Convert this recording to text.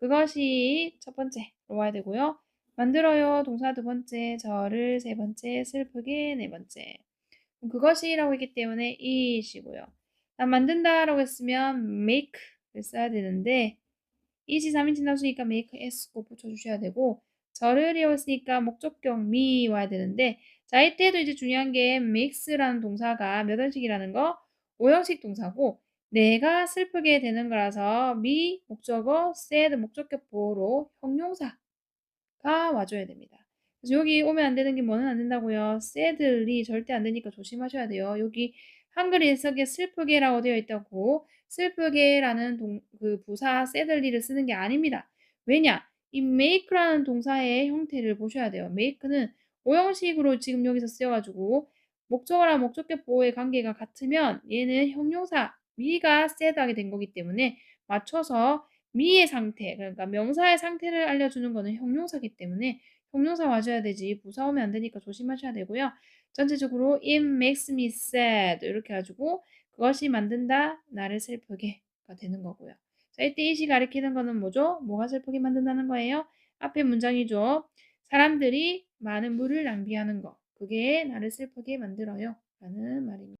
그것이 첫 번째로 와야 되고요. 만들어요. 동사 두 번째, 저를 세 번째, 슬프게 네 번째. 그것이라고 했기 때문에. 나 만든다라고 했으면 make를 써야 되는데 it이 3인칭 단수니까 make s 꼭 붙여주셔야 되고 저를이라고 했으니까 목적격 me 와야 되는데 자 이때도 이제 중요한 게 makes라는 동사가 몇 원씩이라는 거 5형식 동사고 내가 슬프게 되는 거라서 me 목적어 sad 목적격 보호로 형용사가 와줘야 됩니다. 그래서 여기 오면 안 되는 게 뭐는 안 된다고요? sadly 절대 안 되니까 조심하셔야 돼요. 여기 한글 해석에 슬프게라고 되어 있다고 슬프게라는 동, 그 부사 sadly를 쓰는 게 아닙니다. 왜냐? 이 make라는 동사의 형태를 보셔야 돼요. make는 오형식으로 지금 여기서 쓰여가지고 목적어랑 목적격 보호의 관계가 같으면 얘는 형용사 미가 sad하게 된 거기 때문에 맞춰서 미의 상태, 그러니까 명사의 상태를 알려주는 거는 형용사기 때문에 형용사 와줘야 되지 부사 오면 안 되니까 조심하셔야 되고요. 전체적으로 it makes me sad 이렇게 해가지고 그것이 만든다 나를 슬프게가 되는 거고요. 자, 이때 이시 가리키는 거는 뭐죠? 뭐가 슬프게 만든다는 거예요? 앞에 문장이죠. 사람들이 많은 물을 낭비하는 거. 그게 나를 슬프게 만들어요. 라는 말입니다.